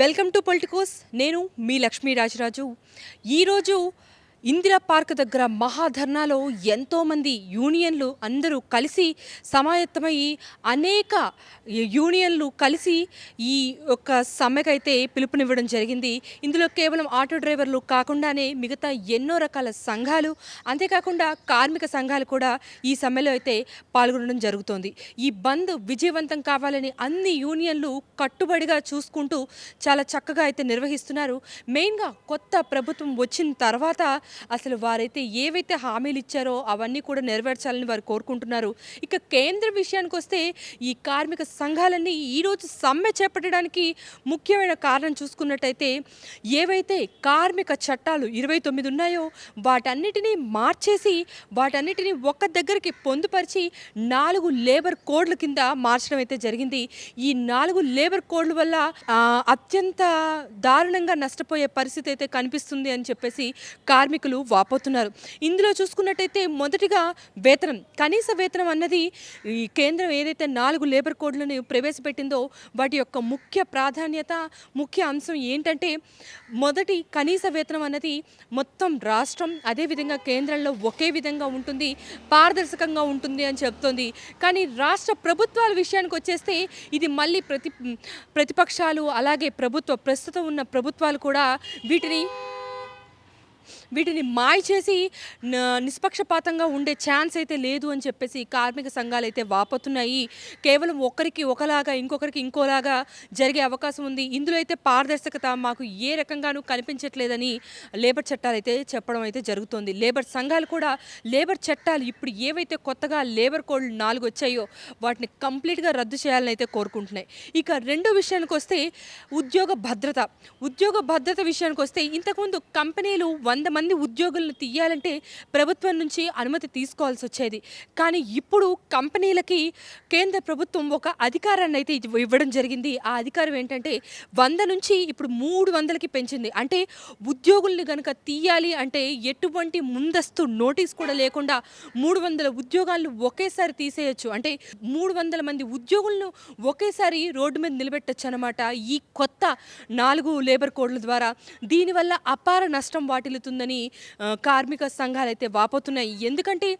Welcome to Politicos. నేను మీ లక్ష్మీ రాజరాజు. ఈరోజు Indira park దగ్గర మహాధర్నాలో ఎంతోమంది యూనియన్లు అందరూ కలిసి సమాయత్తమయ్యి అనేక యూనియన్లు కలిసి ఈ యొక్క సమ్మెకైతే పిలుపునివ్వడం జరిగింది. ఇందులో కేవలం ఆటో డ్రైవర్లు కాకుండానే మిగతా ఎన్నో రకాల సంఘాలు అంతేకాకుండా కార్మిక సంఘాలు కూడా ఈ సమ్మెలో అయితే పాల్గొనడం జరుగుతోంది. ఈ బంద్ విజయవంతం కావాలని అన్ని యూనియన్లు కట్టుబడిగా చూసుకుంటూ చాలా చక్కగా అయితే నిర్వహిస్తున్నారు. మెయిన్గా కొత్త ప్రభుత్వం వచ్చిన తర్వాత అసలు వారైతే ఏవైతే హామీలు ఇచ్చారో అవన్నీ కూడా నెరవేర్చాలని వారు కోరుకుంటున్నారు. ఇక కేంద్ర విషయానికి వస్తే ఈ కార్మిక సంఘాలన్నీ ఈరోజు సమ్మె చేపట్టడానికి ముఖ్యమైన కారణం చూసుకున్నట్టయితే ఏవైతే కార్మిక చట్టాలు ఇరవై తొమ్మిది ఉన్నాయో వాటన్నిటినీ మార్చేసి వాటన్నిటినీ ఒక్క దగ్గరికి పొందుపరిచి నాలుగు లేబర్ కోడ్ల కింద మార్చడం అయితే జరిగింది. ఈ నాలుగు లేబర్ కోడ్ల వల్ల అత్యంత దారుణంగా నష్టపోయే పరిస్థితి అయితే కనిపిస్తుంది అని చెప్పేసి కార్మిక కార్మికులు వాపోతున్నారు. ఇందులో చూసుకున్నట్టయితే మొదటిగా వేతనం కనీస వేతనం అన్నది ఈ కేంద్రం ఏదైతే నాలుగు లేబర్ కోడ్లను ప్రవేశపెట్టిందో వాటి యొక్క ముఖ్య ప్రాధాన్యత ముఖ్య అంశం ఏంటంటే మొదటి కనీస వేతనం అన్నది మొత్తం రాష్ట్రం అదేవిధంగా కేంద్రంలో ఒకే విధంగా ఉంటుంది పారదర్శకంగా ఉంటుంది అని చెప్తోంది. కానీ రాష్ట్ర ప్రభుత్వాల విషయానికి వచ్చేస్తే ఇది మళ్ళీ ప్రతి ప్రతిపక్షాలు అలాగే ప్రభుత్వ ప్రస్తుతం ఉన్న ప్రభుత్వాలు కూడా వీటిని వీటిని మాయ చేసి నిష్పక్షపాతంగా ఉండే ఛాన్స్ అయితే లేదు అని చెప్పేసి కార్మిక సంఘాలు అయితే వాపోతున్నాయి. కేవలం ఒకరికి ఒకలాగా ఇంకొకరికి ఇంకోలాగా జరిగే అవకాశం ఉంది. ఇందులో అయితే పారదర్శకత మాకు ఏ రకంగానూ కనిపించట్లేదని లేబర్ చట్టాలు అయితే చెప్పడం అయితే జరుగుతుంది. లేబర్ సంఘాలు కూడా లేబర్ చట్టాలు ఇప్పుడు ఏవైతే కొత్తగా లేబర్ కోడ్లు నాలుగు వచ్చాయో వాటిని కంప్లీట్గా రద్దు చేయాలని అయితే కోరుకుంటున్నాయి. ఇక రెండో విషయానికి వస్తే ఉద్యోగ భద్రత. ఉద్యోగ భద్రత విషయానికి వస్తే ఇంతకుముందు కంపెనీలు వంద మంది ఉద్యోగులను తీయాలంటే ప్రభుత్వం నుంచి అనుమతి తీసుకోవాల్సి వచ్చేది. కానీ ఇప్పుడు కంపెనీలకి కేంద్ర ప్రభుత్వం ఒక అధికారాన్ని అయితే ఇవ్వడం జరిగింది. ఆ అధికారం ఏంటంటే వంద నుంచి ఇప్పుడు మూడు వందలకి పెంచింది. అంటే ఉద్యోగుల్ని కనుక తీయాలి అంటే ఎటువంటి ముందస్తు నోటీస్ కూడా లేకుండా మూడు వందల ఉద్యోగాలను ఒకేసారి తీసేయచ్చు. అంటే మూడు వందల మంది ఉద్యోగులను ఒకేసారి రోడ్డు మీద నిలబెట్టచ్చు అనమాట ఈ కొత్త నాలుగు లేబర్ కోడ్ల ద్వారా. దీనివల్ల అపార నష్టం వాటిల్లుతుందని ఉందని కార్మిక సంఘాలు అయితే వాపోతున్నాయి. ఎందుకంటే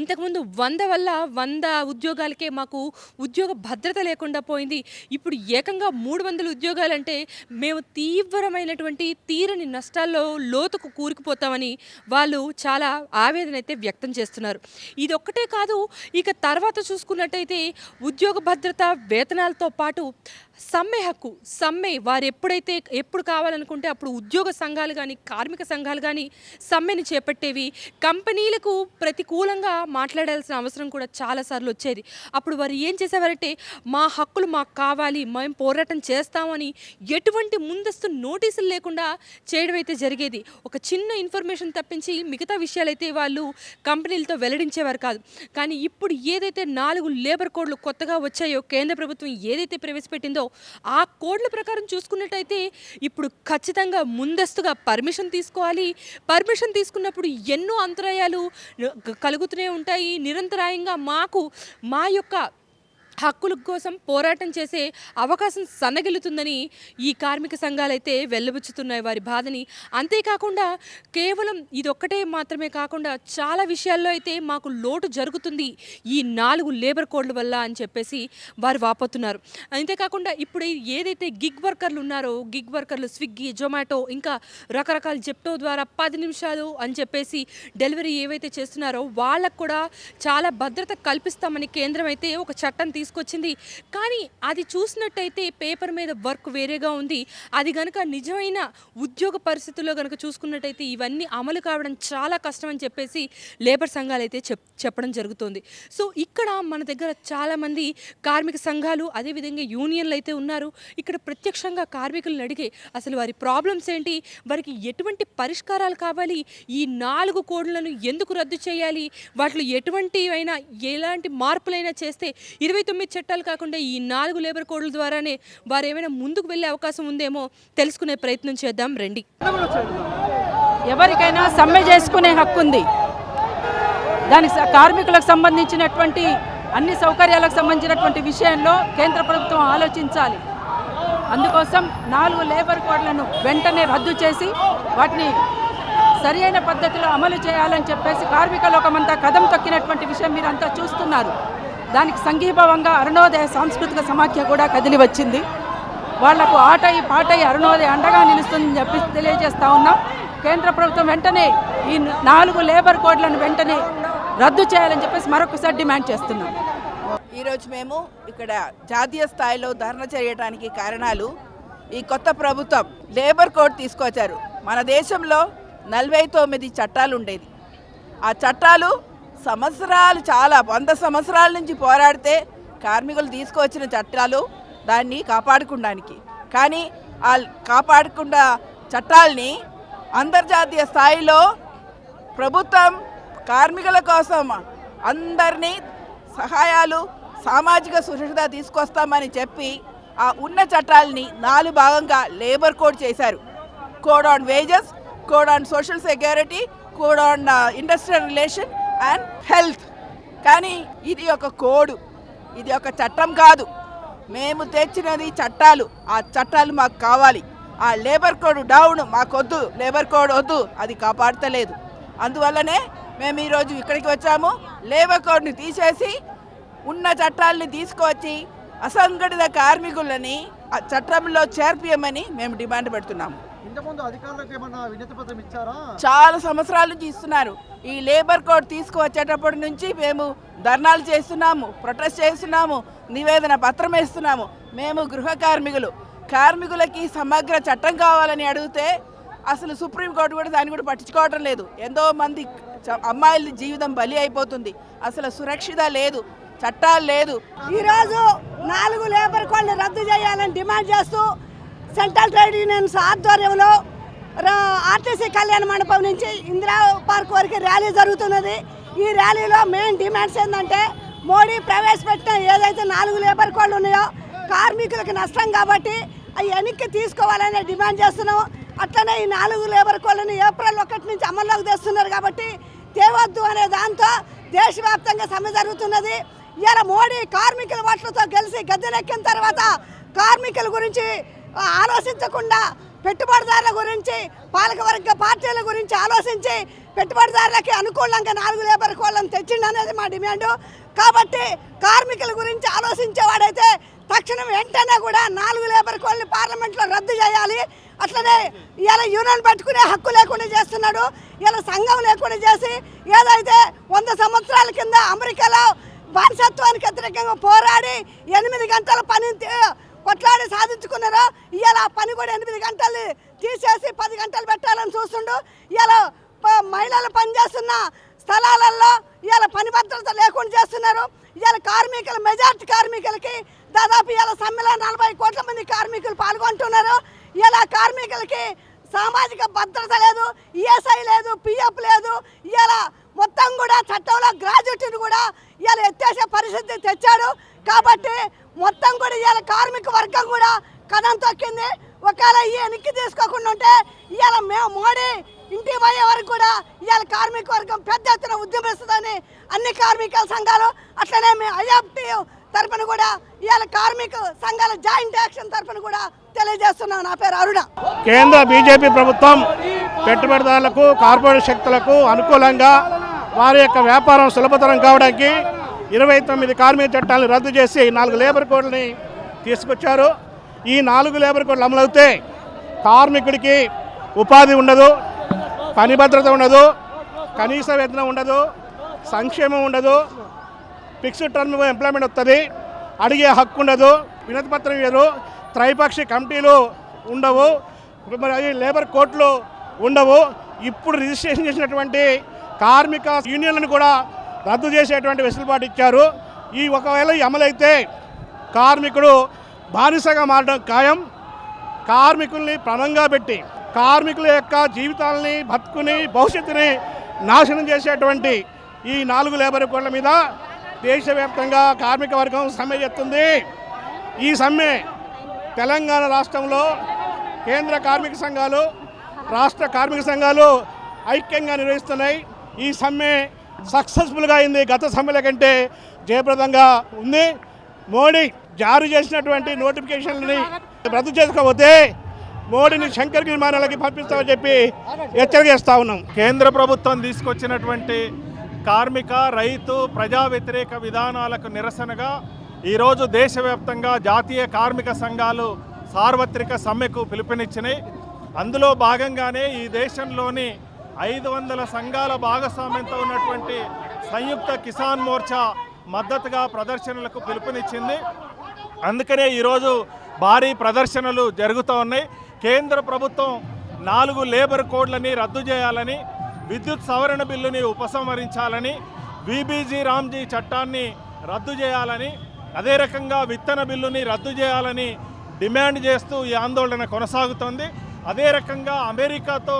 ఇంతకుముందు వంద వల్ల వంద ఉద్యోగాలకే మాకు ఉద్యోగ భద్రత లేకుండా పోయింది. ఇప్పుడు ఏకంగా మూడు వందల ఉద్యోగాలంటే మేము తీవ్రమైనటువంటి తీరని నష్టాల్లో లోతుకు కూరుకుపోతామని వాళ్ళు చాలా ఆవేదన అయితే వ్యక్తం చేస్తున్నారు. ఇది ఒక్కటే కాదు ఇక తర్వాత చూసుకున్నట్టయితే ఉద్యోగ భద్రత వేతనాలతో పాటు సమ్మె హక్కు సమ్మె వారు ఎప్పుడైతే ఎప్పుడు కావాలనుకుంటే అప్పుడు ఉద్యోగ సంఘాలు కానీ కార్మిక సంఘాలు కానీ సమ్మెని చేపట్టేవి. కంపెనీలకు ప్రతికూలంగా మాట్లాడాల్సిన అవసరం కూడా చాలాసార్లు వచ్చేది. అప్పుడు వారు ఏం చేసేవారంటే మా హక్కులు మాకు కావాలి మేము పోరాటం చేస్తామని ఎటువంటి ముందస్తు నోటీసులు లేకుండా చేయడం అయితే జరిగేది. ఒక చిన్న ఇన్ఫర్మేషన్ తప్పించి మిగతా విషయాలైతే వాళ్ళు కంపెనీలతో వెల్లడించేవారు కాదు. కానీ ఇప్పుడు ఏదైతే నాలుగు లేబర్ కోడ్లు కొత్తగా వచ్చాయో కేంద్ర ప్రభుత్వం ఏదైతే ప్రవేశపెట్టిందో ఆ కోడ్ల ప్రకారం చూసుకున్నట్టయితే ఇప్పుడు ఖచ్చితంగా ముందస్తుగా పర్మిషన్ తీసుకోవాలి. పర్మిషన్ తీసుకున్నప్పుడు ఎన్నో అంతరాయాలు కలుగుతూనే ఉంటాయి. నిరంతరాయంగా మాకు మా యొక్క హక్కుల కోసం పోరాటం చేసే అవకాశం సన్నగిలుతుందని ఈ కార్మిక సంఘాలు అయితే వెల్లబుచ్చుతున్నాయి వారి బాధని. అంతేకాకుండా కేవలం ఇదొక్కటే మాత్రమే కాకుండా చాలా విషయాల్లో అయితే మాకు లోటు జరుగుతుంది ఈ నాలుగు లేబర్ కోడ్ల వల్ల అని చెప్పేసి వారు వాపోతున్నారు. అంతేకాకుండా ఇప్పుడు ఏదైతే గిగ్ వర్కర్లు ఉన్నారో గిగ్ వర్కర్లు స్విగ్గీ జొమాటో ఇంకా రకరకాల జెప్టో ద్వారా పది నిమిషాలు అని చెప్పేసి డెలివరీ ఏవైతే చేస్తున్నారో వాళ్ళకు కూడా చాలా భద్రత కల్పిస్తామని కేంద్రం అయితే ఒక చట్టం తీసుకొచ్చింది. కానీ అది చూసినట్టయితే పేపర్ మీద వర్క్ వేరేగా ఉంది. అది కనుక నిజమైన ఉద్యోగ పరిస్థితుల్లో గనుక చూసుకున్నట్టయితే ఇవన్నీ అమలు కావడం చాలా కష్టం అని చెప్పేసి లేబర్ సంఘాలు అయితే చెప్ చెప్పడం జరుగుతుంది. సో ఇక్కడ మన దగ్గర చాలామంది కార్మిక సంఘాలు అదేవిధంగా యూనియన్లు అయితే ఉన్నారు. ఇక్కడ ప్రత్యక్షంగా కార్మికులను అడిగే అసలు వారి ప్రాబ్లమ్స్ ఏంటి? వారికి ఎటువంటి పరిష్కారాలు కావాలి? ఈ నాలుగు కోడ్లను ఎందుకు రద్దు చేయాలి? వాటిలో ఎటువంటి అయినా ఎలాంటి మార్పులైనా చేస్తే ఇరవై తొమ్మిది చట్టాలు కాకుండా ఈ నాలుగు లేబర్ కోడ్ల ద్వారానే వారు ఏమైనా ముందుకు వెళ్ళే అవకాశం ఉందేమో తెలుసుకునే ప్రయత్నం చేద్దాం రండి. ఎవరికైనా సమ్మె చేసుకునే హక్కు ఉంది. దానికి కార్మికులకు సంబంధించినటువంటి అన్ని సౌకర్యాలకు సంబంధించినటువంటి విషయంలో కేంద్ర ప్రభుత్వం ఆలోచించాలి. అందుకోసం నాలుగు లేబర్ కోడ్లను వెంటనే రద్దు చేసి వాటిని సరి అయిన పద్ధతిలో అమలు చేయాలని చెప్పేసి కార్మిక లోకమంతా కదం తొక్కినటువంటి విషయం మీరంతా చూస్తున్నారు. దానికి సంఘీభావంగా అరుణోదయ సాంస్కృతిక సమాఖ్య కూడా కదిలి వచ్చింది. వాళ్ళకు ఆటయి పాటయి అరుణోదయ అండగా నిలుస్తుందని చెప్పి తెలియజేస్తా ఉన్నాం. కేంద్ర ప్రభుత్వం వెంటనే ఈ నాలుగు లేబర్ కోడ్లను వెంటనే రద్దు చేయాలని చెప్పేసి మరొకసారి డిమాండ్ చేస్తున్నాం. ఈరోజు మేము ఇక్కడ జాతీయ స్థాయిలో ధర్నా చేయడానికి కారణాలు ఈ కొత్త ప్రభుత్వం లేబర్ కోడ్ తీసుకొచ్చారు. మన దేశంలో నలభై తొమ్మిది చట్టాలు ఉండేది. ఆ చట్టాలు సంవత్సరాలు చాలా వంద సంవత్సరాల నుంచి పోరాడితే కార్మికులు తీసుకువచ్చిన చట్టాలు దాన్ని కాపాడుకోవడానికి కానీ ఆ కాపాడకుండా చట్టాల్ని అంతర్జాతీయ స్థాయిలో ప్రభుత్వం కార్మికుల కోసం అందరినీ సహాయాలు సామాజిక సురక్షిత తీసుకొస్తామని చెప్పి ఆ ఉన్న చట్టాలని నాలుగు భాగంగా లేబర్ కోడ్ చేశారు. Code on wages code on social security code on industrial relation and health కానీ ఇది ఒక కోడ్. ఇది ఒక చట్టం కాదు. మేము తెచ్చినది చట్టాలు. ఆ చట్టాలు మాకు కావాలి. ఆ లేబర్ కోడ్ డౌన్ మాకొద్దు. లేబర్ కోడ్ వద్దు. అది కాపాడతలేదు. అందువల్లనే మేము ఈరోజు ఇక్కడికి వచ్చాము. లేబర్ కోడ్ని తీసేసి ఉన్న చట్టాలని తీసుకువచ్చి అసంఘటిత కార్మికులని ఆ చట్టంలో చేర్పియమని మేము డిమాండ్ పెడుతున్నాము. చాలా సంవత్సరాల నుంచి ఇస్తున్నారు. ఈ లేబర్ కోడ్ తీసుకువచ్చేటప్పటి నుంచి మేము ధర్నాలు చేస్తున్నాము ప్రొటెస్ట్ చేస్తున్నాము నివేదన పత్రం వేస్తున్నాము. మేము గృహ కార్మికులు. కార్మికులకి సమగ్ర చట్టం కావాలని అడిగితే అసలు సుప్రీంకోర్టు కూడా దాన్ని కూడా పట్టించుకోవటం లేదు. ఎంతో మంది అమ్మాయిల జీవితం బలి అయిపోతుంది. అసలు సురక్షిత లేదు చట్టాలు లేదు. ఈరోజు నాలుగు లేబర్ కోడ్లు రద్దు చేయాలని డిమాండ్ చేస్తూ సెంట్రల్ ట్రేడ్ యూనియన్స్ ఆధ్వర్యంలో ఆర్టీసీ కళ్యాణ మండపం నుంచి ఇందిరా పార్క్ వరకు ర్యాలీ జరుగుతున్నది. ఈ ర్యాలీలో మెయిన్ డిమాండ్స్ ఏంటంటే మోడీ ప్రవేశపెట్టిన ఏదైతే నాలుగు లేబర్ కోడ్లు ఉన్నాయో కార్మికులకు నష్టం కాబట్టి అవి వెనక్కి తీసుకోవాలని డిమాండ్ చేస్తున్నాం. అట్లనే ఈ నాలుగు లేబర్ కోడ్లను ఏప్రిల్ ఒకటి నుంచి అమల్లోకి తెస్తున్నారు కాబట్టి తేవద్దు అనే దాంతో దేశవ్యాప్తంగా సమ్మె జరుగుతున్నది. ఇలా మోడీ కార్మికుల ఓట్లతో గెలిచి గద్దెనెక్కిన తర్వాత కార్మికుల గురించి ఆలోచించకుండా పెట్టుబడిదారుల గురించి పాలకవర్గ పార్టీల గురించి ఆలోచించి పెట్టుబడిదారులకి అనుకూలంగా నాలుగు లేబర్ కోళ్ళని తెచ్చిండు అనేది మా డిమాండ్. కాబట్టి కార్మికుల గురించి ఆలోచించేవాడైతే తక్షణం వెంటనే కూడా నాలుగు లేబర్ కోళ్ళని పార్లమెంట్లో రద్దు చేయాలి. అట్లనే ఇలా యూనియన్ పెట్టుకునే హక్కు లేకుండా చేస్తున్నాడు. ఇలా సంఘం లేకుండా చేసి ఏదైతే వంద సంవత్సరాల కింద అమెరికాలో బానిసత్వానికి వ్యతిరేకంగా పోరాడి ఎనిమిది గంటల పని కొట్లాడి సాధించుకున్నారో ఇవాళ ఆ పని కూడా ఎనిమిది గంటలు తీసేసి పది గంటలు పెట్టాలని చూస్తుండు. ఇవాళ ప- మహిళలు పనిచేస్తున్న స్థలాలలో ఇవాళ పని భద్రత లేకుండా చేస్తున్నారు. ఇవాళ కార్మికులు మెజార్టీ కార్మికులకి దాదాపు ఇవాళ సమ్మెలో నలభై కోట్ల మంది కార్మికులు పాల్గొంటున్నారు. ఇలా కార్మికులకి సామాజిక భద్రత లేదు ఈఎస్ఐ లేదు పిఎఫ్ లేదు. ఇలా మొత్తం కూడా చట్టంలో గ్రాడ్యుయేట్ని కూడా ఇలా ఎత్తేసే పరిస్థితి తెచ్చాడు. కాబట్టి మొత్తం కూడా ఇవాళ కార్మిక వర్గం కూడా కథం తొక్కింది. ఒకవేళ ఈ వెనక్కి తీసుకోకుండా ఉంటే ఇవాళ మేము మోడీ ఇంటికి పోయే వరకు కూడా ఇవాళ కార్మిక వర్గం పెద్ద ఎత్తున ఉద్యమిస్తుందని అన్ని కార్మిక సంఘాలు అట్లనే మేము ఐఎఫ్టీ తరపున కూడా ఇవాళ కార్మిక సంఘాల జాయింట్ యాక్షన్ తరపున కూడా తెలియజేస్తున్నాను. నా పేరు అరుణ. కేంద్ర బీజేపీ ప్రభుత్వం పెట్టుబడిదారులకు కార్పొరేట్ శక్తులకు అనుకూలంగా వారి యొక్క వ్యాపారం సులభతరం కావడానికి ఇరవై తొమ్మిది కార్మిక చట్టాలను రద్దు చేసి నాలుగు లేబర్ కోడ్లని తీసుకొచ్చారు. ఈ నాలుగు లేబర్ కోడ్లు అమలవుతే కార్మికుడికి ఉపాధి ఉండదు పని భద్రత ఉండదు కనీస వేతనం ఉండదు సంక్షేమం ఉండదు ఫిక్స్డ్ టర్మ్ ఎంప్లాయ్మెంట్ వస్తుంది అడిగే హక్కు ఉండదు వినతిపత్రం ఇవ్వరు త్రైపక్షి కమిటీలు ఉండవు మరి లేబర్ కోర్టులు ఉండవు. ఇప్పుడు రిజిస్ట్రేషన్ చేసినటువంటి కార్మిక యూనియన్లను కూడా రద్దు చేసేటువంటి వెసులుబాటు ఇచ్చారు. ఈ ఒకవేళ ఈ అమలైతే కార్మికుడు బానిసగా మారడం ఖాయం. కార్మికుల్ని ప్రణంగా పెట్టి కార్మికుల యొక్క జీవితాలని బతుకుని భవిష్యత్తుని నాశనం చేసేటువంటి ఈ నాలుగు లేబర్ కోడ్ల మీద దేశవ్యాప్తంగా కార్మిక వర్గం సమ్మె చేస్తుంది. ఈ సమ్మె తెలంగాణ రాష్ట్రంలో కేంద్ర కార్మిక సంఘాలు రాష్ట్ర కార్మిక సంఘాలు ఐక్యంగా నిర్వహిస్తున్నాయి. ఈ సమ్మె సక్సెస్ఫుల్గా అయింది గత సమ్మెల కంటే జయప్రదంగా ఉంది. మోడీ జారీ చేసినటువంటి నోటిఫికేషన్లని రద్దు చేసుకోకపోతే మోడీని శంకర్ విమానాలకి పంపిస్తామని చెప్పి హెచ్చరిక ఇస్తా ఉన్నాం. కేంద్ర ప్రభుత్వం తీసుకొచ్చినటువంటి కార్మిక రైతు ప్రజా వ్యతిరేక విధానాలకు నిరసనగా ఈరోజు దేశవ్యాప్తంగా జాతీయ కార్మిక సంఘాలు సార్వత్రిక సమ్మెకు పిలుపునిచ్చినాయి. అందులో భాగంగానే ఈ దేశంలోని ఐదు వందల సంఘాల భాగస్వామ్యంతో ఉన్నటువంటి సంయుక్త కిసాన్ మోర్చా మద్దతుగా ప్రదర్శనలకు పిలుపునిచ్చింది. అందుకనే ఈరోజు భారీ ప్రదర్శనలు జరుగుతూ ఉన్నాయి. కేంద్ర ప్రభుత్వం నాలుగు లేబర్ కోడ్లని రద్దు చేయాలని విద్యుత్ సవరణ బిల్లుని ఉపసంహరించాలని బీబీజీ రామ్జీ చట్టాన్ని రద్దు చేయాలని అదే రకంగా విత్తన బిల్లుని రద్దు చేయాలని డిమాండ్ చేస్తూ ఈ ఆందోళన కొనసాగుతోంది. అదే రకంగా అమెరికాతో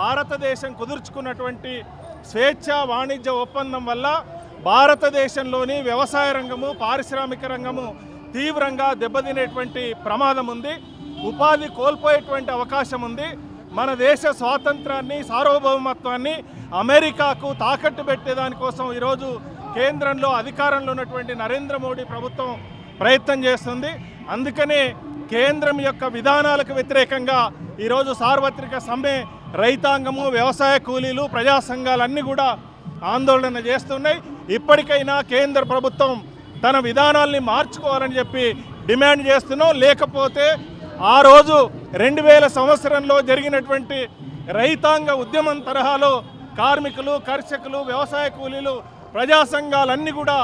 భారతదేశం కుదుర్చుకున్నటువంటి స్వేచ్ఛ వాణిజ్య ఒప్పందం వల్ల భారతదేశంలోని వ్యవసాయ రంగము పారిశ్రామిక రంగము తీవ్రంగా దెబ్బతినేటువంటి ప్రమాదం ఉంది. ఉపాధి కోల్పోయేటువంటి అవకాశం ఉంది. మన దేశ స్వాతంత్రాన్ని సార్వభౌమత్వాన్ని అమెరికాకు తాకట్టు పెట్టేదానికోసం ఈరోజు కేంద్రంలో అధికారంలో ఉన్నటువంటి నరేంద్ర మోడీ ప్రభుత్వం ప్రయత్నం చేస్తుంది. అందుకనే కేంద్రం యొక్క విధానాలకు వ్యతిరేకంగా ఈరోజు సార్వత్రిక సమ్మె రైతాంగము వ్యవసాయ కూలీలు ప్రజా సంఘాలన్నీ కూడా ఆందోళన చేస్తున్నాయి. ఇప్పటికైనా కేంద్ర ప్రభుత్వం తన విధానాల్ని మార్చుకోవాలని చెప్పి డిమాండ్ చేస్తున్నాం. లేకపోతే ఆ రోజు రెండు వేల సంవత్సరంలో జరిగినటువంటి రైతాంగ ఉద్యమం తరహాలో కార్మికులు కర్షకులు వ్యవసాయ కూలీలు ప్రజా సంఘాలన్నీ కూడా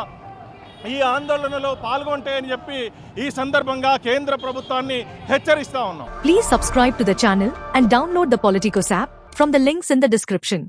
ఈ ఆందోళనలో పాల్గొంటే అని చెప్పి ఈ సందర్భంగా కేంద్ర ప్రభుత్వాన్ని హెచ్చరిస్తా ఉన్నాం. Please subscribe to the channel and download the Politikos app from the links in the description